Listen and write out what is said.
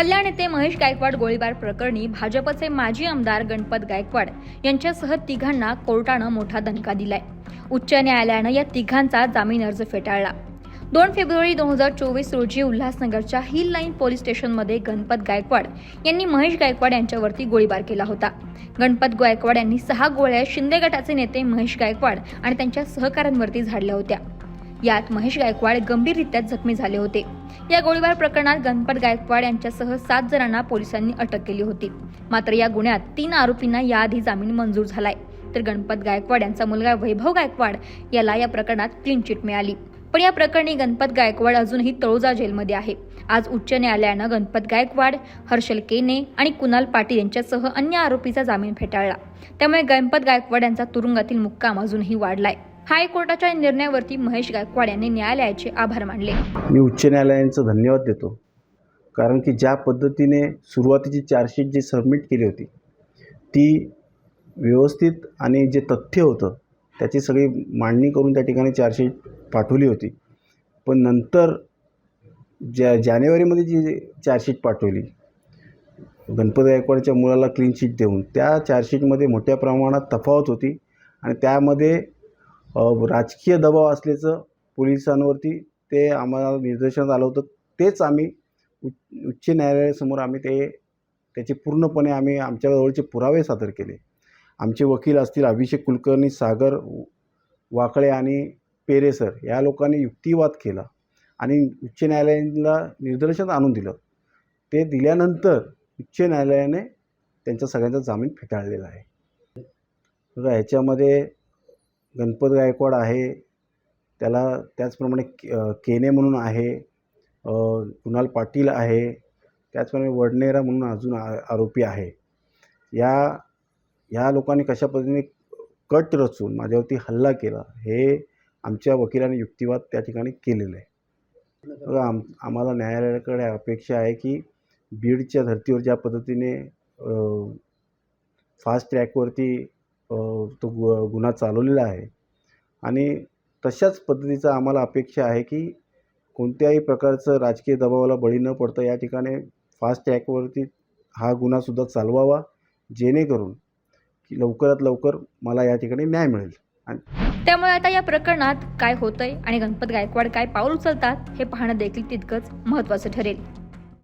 कल्याण येथे महेश गायकवाड गोळीबार प्रकरणी भाजपचे माजी आमदार गणपत गायकवाड यांच्यासह तिघांना कोर्टानं मोठा दणका दिलाय. उच्च न्यायालयानं या तिघांचा जामीन अर्ज फेटाळला. दोन फेब्रुवारी दोन हजार चोवीस रोजी उल्हासनगरच्या हिल लाईन पोलीस स्टेशनमध्ये गणपत गायकवाड यांनी महेश गायकवाड यांच्यावरती गोळीबार केला होता. गणपत गायकवाड यांनी सहा गोळ्या शिंदे गटाचे नेते महेश गायकवाड आणि त्यांच्या सहकाऱ्यांवरती झाडल्या होत्या. यात महेश गायकवाड गंभीररित्या जखमी झाले होते. या गोळीबार प्रकरणात गणपत गायकवाड यांच्यासह सात जणांना पोलिसांनी अटक केली होती. मात्र या गुन्ह्यात तीन आरोपींना याआधी जामीन मंजूर झालाय. तर गणपत गायकवाड यांचा मुलगा वैभव गायकवाड याला या प्रकरणात क्लीन चिट मिळाली. पण या प्रकरणी गणपत गायकवाड अजूनही तळोजा जेलमध्ये आहे. आज उच्च न्यायालयानं गणपत गायकवाड हर्षल केने आणि कुणाल पाटील यांच्यासह अन्य आरोपीचा जामीन फेटाळला. त्यामुळे गणपत गायकवाड यांचा तुरुंगातील मुक्काम अजूनही वाढलाय. हायकोर्टाच्या निर्णयावरती महेश गायकवाड यांनी न्यायालयाचे आभार मानले. मी उच्च न्यायालयांचं धन्यवाद देतो. कारण की ज्या पद्धतीने सुरुवातीची चार्जशीट जी सबमिट केली होती ती व्यवस्थित आणि जे तथ्य होतं त्याची सगळी मांडणी करून त्या ठिकाणी चार्जशीट पाठवली होती. पण नंतर ज्या जानेवारीमध्ये जी चार्जशीट पाठवली गणपती गायकवाडच्या मुलाला क्लीन शीट देऊन त्या चार्जशीटमध्ये मोठ्या प्रमाणात तफावत होती आणि त्यामध्ये राजकीय दबाव असल्याचं पोलिसांवरती ते आम्हाला निदर्शनात आलं होतं. तेच आम्ही उच्च उच्च न्यायालयासमोर आम्ही ते त्याचे पूर्णपणे आम्ही आमच्याजवळचे पुरावे सादर केले. आमचे वकील असतील अभिषेक कुलकर्णी सागर वाकळे आणि पेरेसर या लोकांनी युक्तिवाद केला आणि उच्च न्यायालयाला निदर्शनात आणून दिलं. ते दिल्यानंतर उच्च न्यायालयाने त्यांचा सगळ्यांचा जामीन फेटाळलेला आहे. बघा ह्याच्यामध्ये गणपत गायकवाड आहे. त्याला त्याचप्रमाणे के- केने म्हणून आहे. कुणाल पाटील आहे. त्याचप्रमाणे वडनेरा म्हणून अजून आ आरोपी आहे. या ह्या लोकांनी कशा पद्धतीने कट रचून माझ्यावरती हल्ला केला हे आमच्या वकिलाने युक्तिवाद त्या ठिकाणी केलेलं आहे. आम आम्हाला न्यायालयाकडे अपेक्षा आहे की बीडच्या धर्तीवर ज्या पद्धतीने फास्ट ट्रॅकवरती तो गु गुन्हा चालवलेला आहे. आणि तशाच पद्धतीचा आम्हाला अपेक्षा आहे की कोणत्याही प्रकारचं राजकीय दबावाला बळी न पडता या ठिकाणी फास्ट ट्रॅकवरती हा गुन्हासुद्धा चालवावा जेणेकरून की लवकरात लवकर मला या ठिकाणी न्याय मिळेल. आणि त्यामुळे आता या प्रकरणात काय होतंय आणि गणपत गायकवाड काय पाऊल उचलतात हे पाहणं देखील तितकंच महत्त्वाचं ठरेल.